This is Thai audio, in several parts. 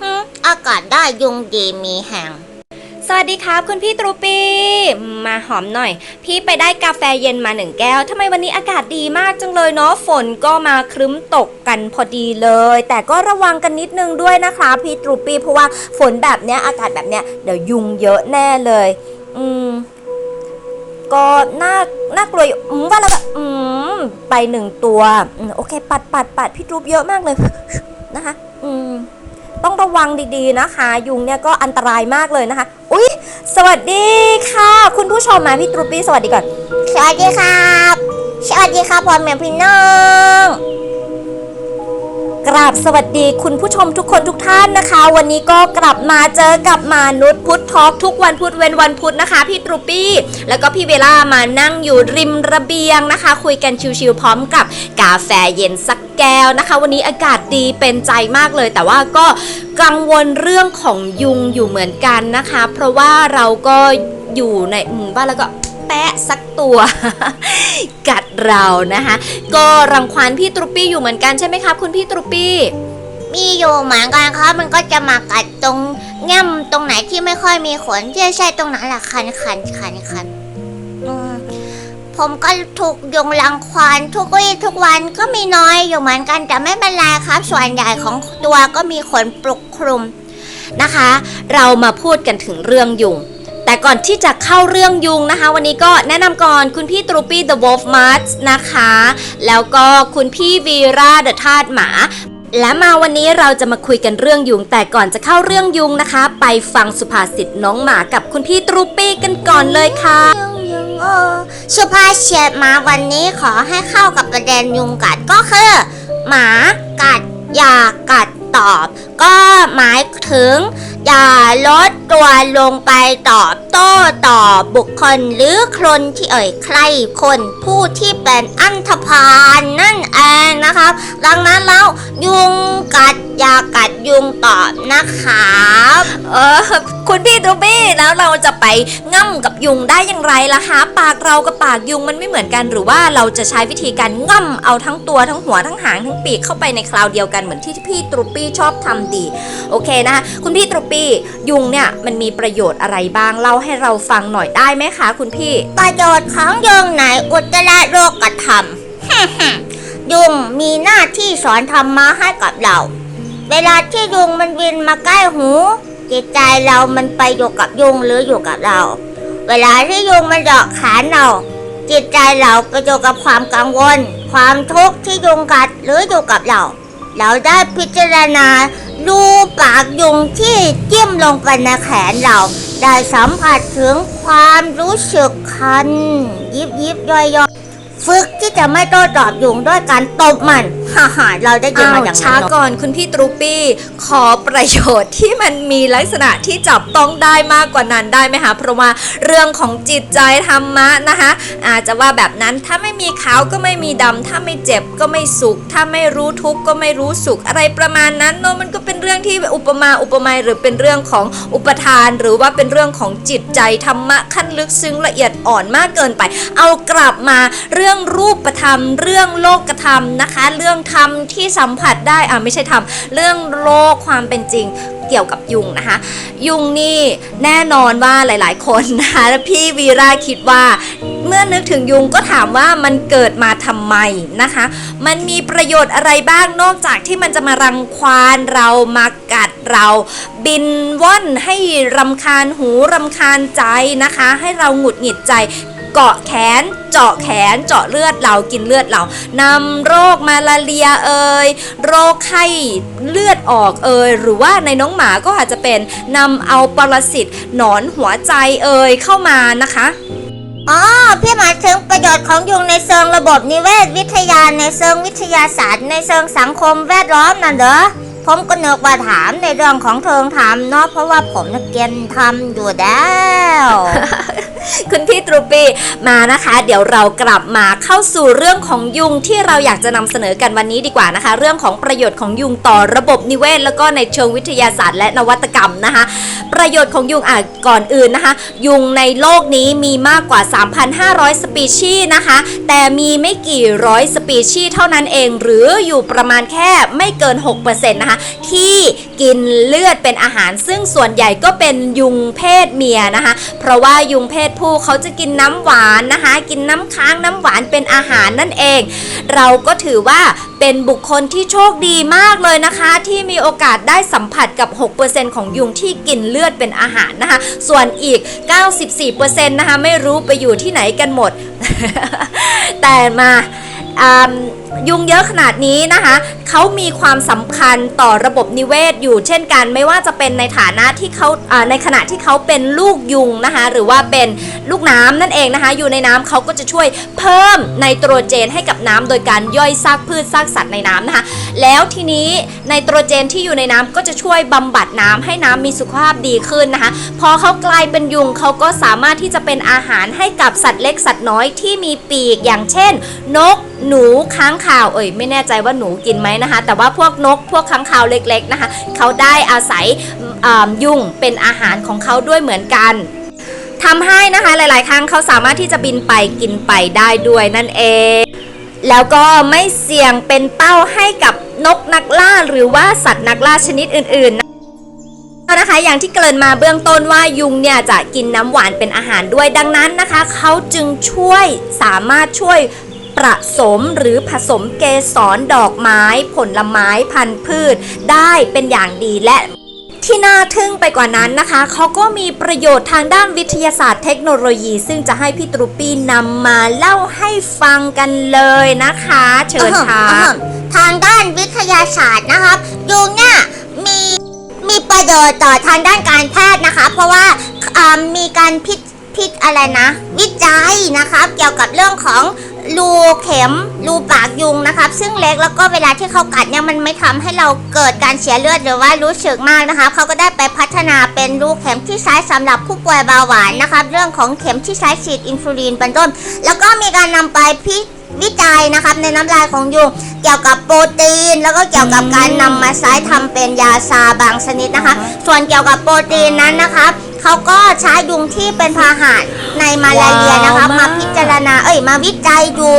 ฮึอากาศได้ยุงดีมีแห่งสวัสดีครับ คุณพี่ตรูปีมาหอมหน่อย พี่ไปได้กาแฟเย็นมาหนึ่งแก้วทำไมวันนี้อากาศดีมากจังเลยเนาะฝนก็มาครึ้มตกกันพอดีเลย แต่ก็ระวังกันนิดนึงด้วยนะคะ พี่ตรูปีเพราะว่าฝนแบบเนี้ยอากาศแบบเนี้ยเดี๋ยวยุงเยอะแน่เลย อืมก็น่าน่ากลัวอยู่อืมว่าแล้วก็อืมไปหนึ่งตัวอืมโอเค ปัดปัดปัดพี่ตรูปเยอะมากเลยนะคะ อืม ต้องระวังดีๆนะคะ ยุงเนี่ยก็อันตรายมากเลยนะคะ อุ๊ย สวัสดีค่ะ คุณผู้ชมมาพี่ตรูปี้สวัสดีก่อน สวัสดีครับ สวัสดีครับพ่อแม่พี่น้อง กราบสวัสดีคุณผู้ชมทุกคนทุกท่านนะคะ วันนี้ก็กลับมาเจอกับมานุษย์พุทธทอล์กทุกวันพุธเว้นวันพุธนะคะ พี่ตรูปี้ แล้วก็พี่เวล่ามานั่งอยู่ริมระเบียงนะคะ คุยกันชิวๆพร้อมกับกาแฟเย็นสักแก้วนะคะ วันนี้อากาศดีเป็นใจมากเลย แต่ว่าก็กังวลเรื่องของยุงอยู่เหมือนกันนะคะ เพราะว่าเราก็อยู่ในหมู่บ้านแล้วก็แปะสักตัว กัด เรานะคะ ก็รังควานพี่ตรุปปี้อยู่เหมือนกันใช่ไหมครับ คุณพี่ตรุปปี้ มีอยู่เหมือนกันครับมันก็จะมากัดตรงแง่มตรงไหนที่ไม่ค่อยมีขนใช่ใช่ตรงนั้นแหละคันคันคันคันอืมผมก็ถูกยงรังควานทุกวี่ทุกวันก็มีน้อยอยู่เหมือนกันแต่ไม่เป็นไรครับ ส่วนใหญ่ของตัวก็มีขนปกคลุมนะคะ เรามาพูดกันถึงเรื่องยุง แต่ก่อนที่จะเข้าเรื่องยุงนะคะ วันนี้ก็แนะนำก่อนคุณพี่ตรูปี้ The Wolf Mart นะคะ แล้วก็คุณพี่วีราเดอะทาสหมาและมาวันนี้เราจะมาคุยกันเรื่องยุง แต่ก่อนจะเข้าเรื่องยุงนะคะ ไปฟังสุภาษิตน้องหมากับคุณพี่ตรูปี้กันก่อนเลยค่ะสุภาษิตมาวันนี้ขอให้เข้ากับประเด็นยุงกัดก็คือ หมากัดอย่ากัดตอบก็หมายถึง อย่าลดตัวลงไปตอบโต้ต่อบุคคลหรือคนที่เอ่ยใครคนผู้ที่เป็นอันธพาลนั่นเองนะครับ ดังนั้นแล้วยุงกัดอย่ากัดยุงตอบนะครับเออคุณพี่ตูปี้แล้วเราจะไปง่ำกับยุงได้อย่างไรล่ะคะปากเรากับปากยุงมันไม่เหมือนกันหรือว่าเราจะใช้วิธีการง่ำเอาทั้งตัวทั้งหัวทั้งหางทั้งปีกเข้าไปในคราวเดียวกันเหมือนที่พี่ตรูปี้ชอบทำดี โอเคนะคะคุณพี่ตรูปี้ยุงเนี่ยมันมีประโยชน์อะไรบ้างเล่าให้เราฟังหน่อยได้ไหมคะคุณพี่ ประโยชน์ของยุงในอุจจาระโลกธรรมยุงมีหน้าที่สอนธรรมะให้กับเรา เวลาที่ยุงมันบินมาใกล้หู จิตใจเรามันไปอยู่กับยุงหรืออยู่กับเรา เวลาที่ยุงมันเจาะขาเราจิตใจเราไปอยู่กับความกังวล ความทุกข์ที่ยุงกัดหรืออยู่กับเรา เราได้พิจารณา ดูปากยุงที่จิ้มลงไปในแขนเรา ได้สัมผัสถึงความรู้สึกคัน ยิบยิบย่อยย่อยฝึกที่จะไม่โต้ตอบยุงด้วยการตบมัน ฮ่าฮ่าเราได้ยินมาอย่างช้านั้นเนอะ ก่อนคุณพี่ตรูปี้ ขอประโยชน์ที่มันมีลักษณะที่จับต้องได้มากกว่านั้นได้ไหมคะเพราะว่าเรื่องของจิตใจธรรมะนะคะอาจจะว่าแบบนั้นถ้าไม่มีขาวก็ไม่มีดำถ้าไม่เจ็บก็ไม่สุข ถ้าไม่รู้ทุกข์ก็ไม่รู้สุขอะไรประมาณนั้นเนอะมันก็เป็นเรื่องที่อุปมาอุปไมยหรือเป็นเรื่องของอุปทาน หรือว่าเป็นเรื่องของจิตใจธรรมะขั้นลึกซึ้งละเอียดอ่อนมากเกินไป เอากลับมาเรื่องรูปธรรม เรื่องโลก ธรรมนะคะ เรื่องธรรมที่สัมผัสได้อ่าไม่ใช่ธรรมเรื่องโลกความเป็นจริงเกี่ยวกับยุงนะคะ ยุงนี่แน่นอนว่าหลาย ๆ คนนะคะพี่วีราคิดว่าเมื่อนึกถึงยุงก็ถามว่ามันเกิดมาทำไมนะคะ มันมีประโยชน์อะไรบ้างนอกจากที่มันจะมารังควานเรามากัดเรา บินว่อนให้รำคาญหูรำคาญใจนะคะ ให้เราหงุดหงิดใจ เกาะแขน เจาะแขน เจาะเลือดเรากินเลือดเรานำโรคมาลาเรียเอ่ยโรคไข้เลือดออกเอ่ยหรือว่าในน้องหมาก็อาจจะเป็นนำเอาปรสิตหนอนหัวใจเอ่ยเข้ามานะคะอ๋อพี่หมายถึงประโยชน์ของยุงในเชิงระบบนิเวศวิทยาในเชิงวิทยาศาสตร์ ในเชิงสังคมแวดล้อมนั่นเหรอ ผมก็นึกว่าถามในเรื่องของเทิงธรรมเนาะเพราะว่าผมเกียนทำอยู่แล้วคุณพี่ตรูปีมานะคะ เดี๋ยวเรากลับมาเข้าสู่เรื่องของยุงที่เราอยากจะนำเสนอกันวันนี้ดีกว่านะคะ เรื่องของประโยชน์ของยุงต่อระบบนิเวศ แล้วก็ในเชิงวิทยาศาสตร์และนวัตกรรมนะคะ ประโยชน์ของยุงอะก่อนอื่นนะคะ ยุงในโลกนี้มีมากกว่า 3,500 สปีชีส์นะคะ แต่มีไม่กี่ร้อยสปีชีส์เท่านั้นเอง หรืออยู่ประมาณแค่ไม่เกิน 6%นะคะที่กินเลือดเป็นอาหาร ซึ่งส่วนใหญ่ก็เป็นยุงเพศเมียนะคะ เพราะว่ายุงเพศผู้เขาจะกินน้ำหวานนะคะ กินน้ำค้างน้ำหวานเป็นอาหารนั่นเอง เราก็ถือว่าเป็นบุคคลที่โชคดีมากเลยนะคะ ที่มีโอกาสได้สัมผัสกับ 6%ของยุงที่กินเลือดเป็นอาหารนะคะ ส่วนอีก 94%นะคะไม่รู้ไปอยู่ที่ไหนกันหมด แต่มาอ่า ยุงเยอะขนาดนี้นะคะเขามีความสำคัญต่อระบบนิเวศอยู่เช่นกัน ไม่ว่าจะเป็นในฐานะที่เขาในขณะที่เขาเป็นลูกยุงนะคะหรือว่าเป็นลูกน้ำนั่นเองนะคะอยู่ในน้ำเขาก็จะช่วยเพิ่มไนโตรเจนให้กับน้ำโดยการย่อยซากพืชซากสัตว์ในน้ำนะคะแล้วทีนี้ไนโตรเจนที่อยู่ในน้ำก็จะช่วยบำบัดน้ำให้น้ำมีสุขภาพดีขึ้นนะคะพอเขากลายเป็นยุงเขาก็สามารถที่จะเป็นอาหารให้กับสัตว์เล็กสัตว์น้อยที่มีปีกอย่างเช่น นก หนูค้างคาวเอ่ยไม่แน่ใจว่าหนูกินไหมนะคะ แต่ว่าพวกนกพวกค้างคาวเล็กๆนะคะเขาได้อาศัยยุงเป็นอาหารของเขาด้วยเหมือนกันทำให้นะคะหลาย ๆ ครั้งเขาสามารถที่จะบินไปกินไปได้ด้วยนั่นเอง แล้วก็ไม่เสี่ยงเป็นเป้าให้กับนกนักล่าหรือว่าสัตว์นักล่าชนิดอื่น ๆนะคะอย่างที่เกริ่นมาเบื้องต้นว่ายุงเนี่ยจะกินน้ำหวานเป็นอาหารด้วยดังนั้นนะคะ เขาจึงช่วยสามารถช่วย ประสมหรือผสมเกสรดอกไม้ ผลไม้พันธุ์พืช ได้เป็นอย่างดีและที่น่าทึ่งไปกว่านั้นนะคะ เขาก็มีประโยชน์ทางด้านวิทยาศาสตร์เทคโนโลยี ซึ่งจะให้พี่ตรุปี้นำมาเล่าให้ฟังกันเลยนะคะ เชิญค่ะทางด้านวิทยาศาสตร์นะครับยุงเนี่ยมีมีประโยชน์ต่อทางด้านการแพทย์นะคะ เพราะว่าอ่ามีการพิจ พิจอะไรนะ วิจัยนะครับเกี่ยวกับเรื่องของรูเข็มรูปากยุงนะครับ ซึ่งเล็กแล้วก็เวลาที่เขากัดเนี่ยมันไม่ทำให้เราเกิดการเสียเลือดหรือว่ารู้สึกมากนะคะเขาก็ได้ไปพัฒนาเป็นรูเข็มที่ใช้สำหรับผู้ป่วยเบาหวานนะครับ เรื่องของเข็มที่ใช้ฉีดอินซูลินเป็นต้น แล้วก็มีการนำไปพิ วิจัยนะครับในน้ำลายของยุงเกี่ยวกับโปรตีน แล้วก็เกี่ยวกับการนำมาใช้ทำเป็นยาซาบางชนิดนะคะ ส่วนเกี่ยวกับโปรตีนนั้นนะครับเขาก็ใช้ยุงที่เป็นพาหะในมาลาเรียนะคะว้าวมากมาพิจารณาเอ้ยมาวิจัยดู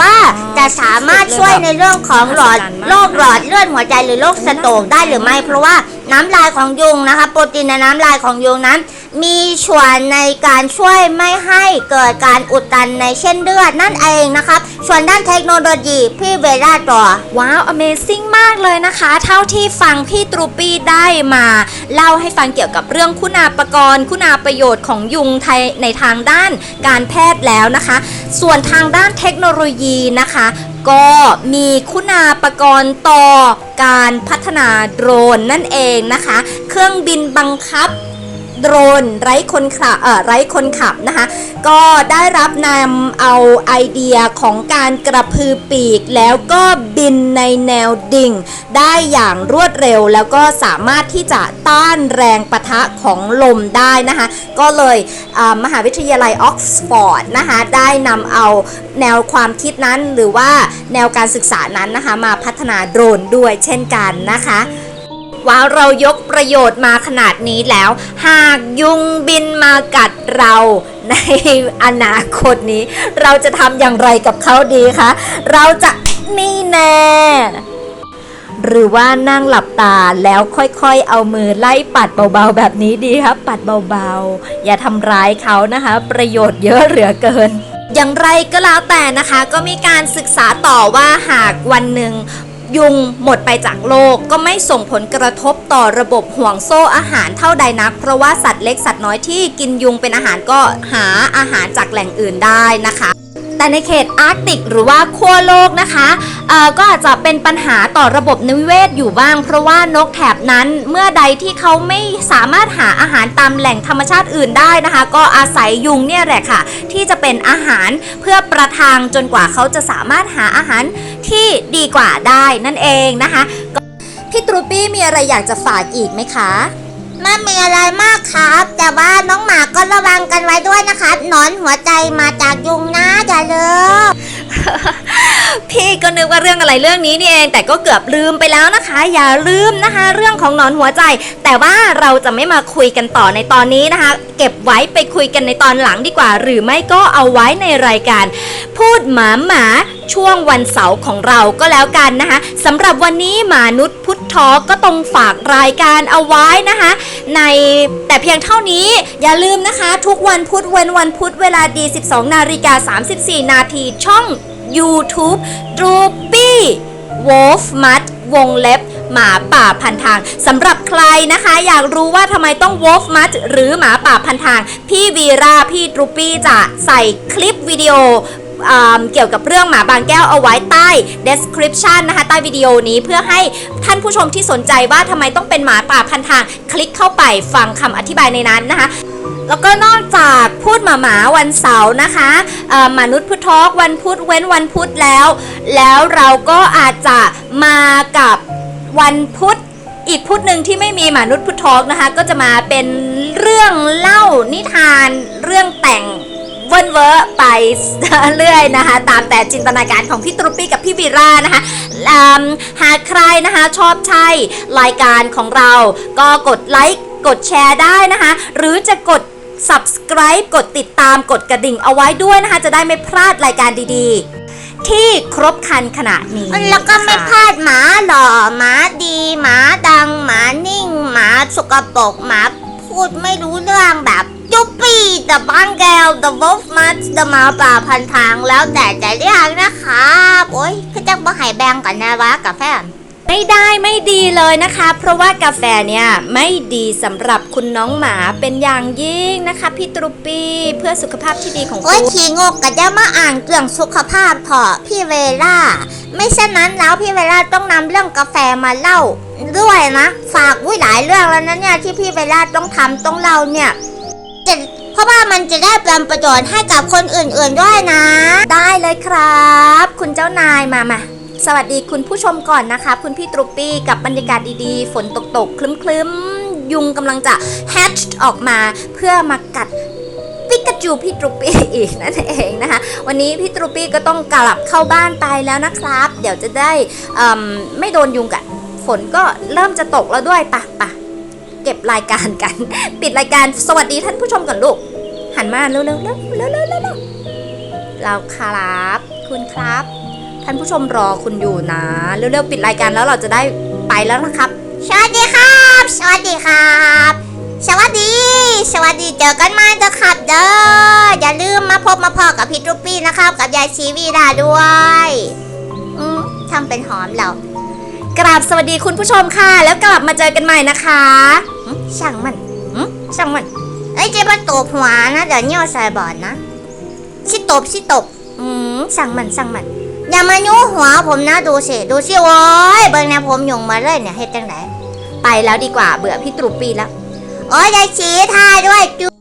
ว่าจะสามารถช่วยในเรื่องของหลอดมหัศจรรย์มากโรคหลอดเลือดหัวใจหรือโรคสโตรกได้หรือไม่ เพราะว่าน้ำลายของยุงนะคะ โปรตีนในน้ำลายของยุงนั้น มีส่วนในการช่วยไม่ให้เกิดการอุดตันในเส้นเลือดนั่นเองนะครับ ส่วนด้านเทคโนโลยีพี่เวลาต่อ ว้าว Amazing มากเลยนะคะ เท่าที่ฟังพี่ตรูปี้ได้มา เล่าให้ฟังเกี่ยวกับเรื่องคุณาปกรณ์คุณาประโยชน์ของยุงไทยในทางด้านการแพทย์แล้วนะคะ ส่วนทางด้านเทคโนโลยีนะคะก็มีคุณาปกรณ์ต่อการพัฒนาโดรนนั่นเองนะคะ เครื่องบินบังคับ โดรนไร้คนขับเอ่อไร้คนขับนะคะ ก็ได้รับนำเอาไอเดียของการกระพือปีก แล้วก็บินในแนวดิ่ง ได้อย่างรวดเร็วแล้วก็สามารถที่จะต้านแรงปะทะของลมได้นะคะ ก็เลยมหาวิทยาลัยออกซฟอร์ดนะคะได้นำเอาแนวความคิดนั้นหรือว่าแนวการศึกษานั้นนะคะมาพัฒนาโดรนด้วยเช่นกันนะคะ ว้าวเรายกประโยชน์มาขนาดนี้แล้ว หากยุงบินมากัดเราในอนาคตนี้ เราจะทำอย่างไรกับเขาดีคะ เราจะนี่แน่หรือว่านั่งหลับตาแล้วค่อยๆ เอามือไล่ปัดเบาๆ แบบนี้ดีครับ ปัดเบาๆ อย่าทำร้ายเขานะคะ ประโยชน์เยอะเหลือเกิน อย่างไรก็แล้วแต่นะคะ ก็มีการศึกษาต่อว่าหากวันหนึ่ง ยุงหมดไปจากโลกก็ไม่ส่งผลกระทบต่อระบบห่วงโซ่อาหารเท่าใดนัก เพราะว่าสัตว์เล็กสัตว์น้อยที่กินยุงเป็นอาหารก็หาอาหารจากแหล่งอื่นได้นะคะ แต่ในเขตอาร์กติกหรือว่าขั้วโลกนะคะเอ่อก็อาจจะเป็นปัญหาต่อระบบนิเวศอยู่บ้าง เพราะว่านกแถบนั้นเมื่อใดที่เขาไม่สามารถหาอาหารตามแหล่งธรรมชาติอื่นได้นะคะ ก็อาศัยยุงเนี่ยแหละค่ะ ที่จะเป็นอาหารเพื่อประทังจนกว่าเขาจะสามารถหาอาหารที่ดีกว่าได้นั่นเองนะคะพี่ตรูปี้มีอะไรอยากจะฝากอีกไหมคะ ไม่มีอะไรมากครับ แต่ว่าน้องหมาก็ระวังกันไว้ด้วยนะครับหนอนหัวใจมาจากยุงนะอย่าลืม พี่ก็นึกว่าเรื่องอะไรเรื่องนี้นี่เอง แต่ก็เกือบลืมไปแล้วนะคะ อย่าลืมนะคะ เรื่องของหนอนหัวใจ แต่ว่าเราจะไม่มาคุยกันต่อในตอนนี้นะคะ เก็บไว้ไปคุยกันในตอนหลังดีกว่า หรือไม่ก็เอาไว้ในรายการ พูดหมาหมาช่วงวันเสาร์ของเราก็แล้วกันนะคะสำหรับวันนี้มานุษย์พุทธทอก็ต้องฝากรายการเอาไว้นะคะในแต่เพียงเท่านี้อย่าลืมนะคะ ทุกวันพุธเว้นวันพุธเวลาดี 12 นาฬิกา 34 นาทีช่อง YouTube d r o p y Wolf Mud วงเล็บหมาป่าพันทางสำหรับใครนะคะ อยากรู้ว่าทำไมต้อง Wolf Mud หรือหมาป่าพันทาง พี่วีราพี่ดรูปี้จะใส่คลิปวิดีโอ เกี่ยวกับเรื่องหมาบางแก้วเอาไว้ใต้ description นะคะใต้วิดีโอนี้เพื่อให้ท่านผู้ชมที่สนใจว่าทำไมต้องเป็นหมาป่าพันทาง คลิกเข้าไปฟังคำอธิบายในนั้นนะคะแล้วก็นอกจากพูดหมาหมาวันเสาร์นะคะมนุษย์พุททอล์กวันพุธเว้นวันพุธแล้ว แล้วเราก็อาจจะมากับวันพุธอีกพุธหนึ่งที่ไม่มีมนุษย์พุททอล์กนะคะ ก็จะมาเป็นเรื่องเล่านิทานเรื่องแต่ง วิร์นเวอร์ไปเรื่อยนะคะ ตามแต่จินตนาการของพี่ตรุปปี้กับพี่วีรานะคะหากใครนะคะชอบใช่รายการของเรา ก็กดไลค์กดแชร์ได้นะคะ หรือจะกด subscribe กดติดตามกดกระดิ่งเอาไว้ด้วยนะคะ จะได้ไม่พลาดรายการดีๆ ที่ครบครันขนาดนี้ แล้วก็ไม่พลาดหมาหล่อหมาดีหมาดังหมานิ่งหมาสกปรกหมาพูดไม่รู้เรื่องแบบ จุปปี้ the บ้านแก้ว the wolf mat the หมาป่าพันทางแล้วแต่จะเรียกนะครับโอ้ยคือจักบ่ใหายแบงกันนะวะกาแฟไม่ได้ไม่ดีเลยนะคะ เพราะว่ากาแฟเนี่ยไม่ดีสำหรับคุณน้องหมาเป็นอย่างยิ่งนะคะ พี่ตรุปปี้เพื่อสุขภาพที่ดีของโอ้ยคุณขี้งกกะจะมาอ่านเรื่องสุขภาพเถอะพี่เวล่า ไม่เช่นนั้นแล้วพี่เวล่าต้องนำเรื่องกาแฟมาเล่าด้วยนะ ฝากวิหลายเรื่องแล้วนะเนี่ยที่พี่เวล่าต้องทำต้องเล่าเนี่ยจะ เพราะว่ามันจะได้เป็นประโยชน์ให้กับคนอื่นๆด้วยนะ ได้เลยครับ คุณเจ้านายมามาสวัสดีคุณผู้ชมก่อนนะคะ คุณพี่ตรุปปี้กับบรรยากาศดีๆ ฝนตกๆ คลึ้มๆ ยุงกำลังจะแฮชออกมาเพื่อมากัดปิกาจูพี่ตรุปปี้อีกนั่นเองนะคะ วันนี้พี่ตรุปปี้ก็ต้องกลับเข้าบ้านไปแล้วนะครับ เดี๋ยวจะได้เอิ่มไม่โดนยุงกัดฝนก็เริ่มจะตกแล้วด้วยปะปะ เก็บรายการกัน ปิดรายการสวัสดีท่านผู้ชมก่อนลูก หันมาเร็วๆเร็วๆเร็วๆเร็วๆเร็วเราครับ คุณครับ ท่านผู้ชมรอคุณอยู่นะ เร็วๆปิดรายการแล้วเราจะได้ไปแล้วนะครับ สวัสดีครับ สวัสดีครับ สวัสดี สวัสดีเจอกันใหม่นะครับเด้ออย่าลืมมาพบมาพอกับพี่รูปปี้นะครับ กับยายชีวีดาด้วย อืมทำเป็นหอมเรา กราบสวัสดีคุณผู้ชมค่ะ แล้วกลับมาเจอกันใหม่นะคะช่างมันช่างมันเอ้เจ๊มาตบหัวนะเดี๋ยวเนี่ยวใส่บอดนะชิตบชิตบอืมช่างมันช่างมันอย่ามายุหัวผมนะดูสิดูสิโว้ยเบิ่งแนวผมหยงมาเลยเนี่ยเฮ็ดจังไดไปแล้วดีกว่าเบื่อพี่ตรุปปีแล้วโอ้ยยายชีทายด้วยจุ